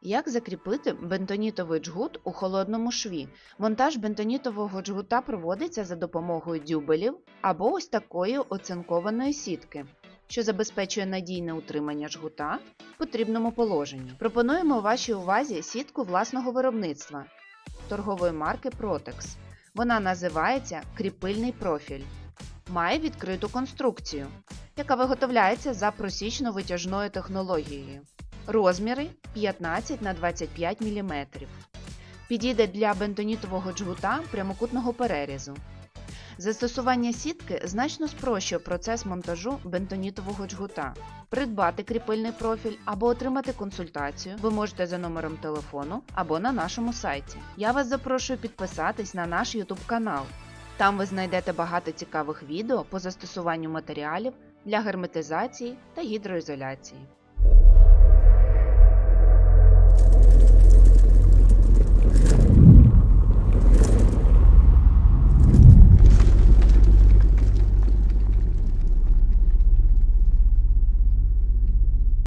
Як закріпити бентонітовий джгут у холодному шві? Монтаж бентонітового джгута проводиться за допомогою дюбелів або ось такої оцинкованої сітки, що забезпечує надійне утримання жгута в потрібному положенні. Пропонуємо вашій увазі сітку власного виробництва торгової марки Protex. Вона називається кріпильний профіль. Має відкриту конструкцію, яка виготовляється за просічно-витяжною технологією. Розміри 15 на 25 мм. Підійде для бентонітового джгута прямокутного перерізу. Застосування сітки значно спрощує процес монтажу бентонітового джгута. Придбати кріпильний профіль або отримати консультацію ви можете за номером телефону або на нашому сайті. Я вас запрошую підписатись на наш YouTube канал. Там ви знайдете багато цікавих відео по застосуванню матеріалів для герметизації та гідроізоляції.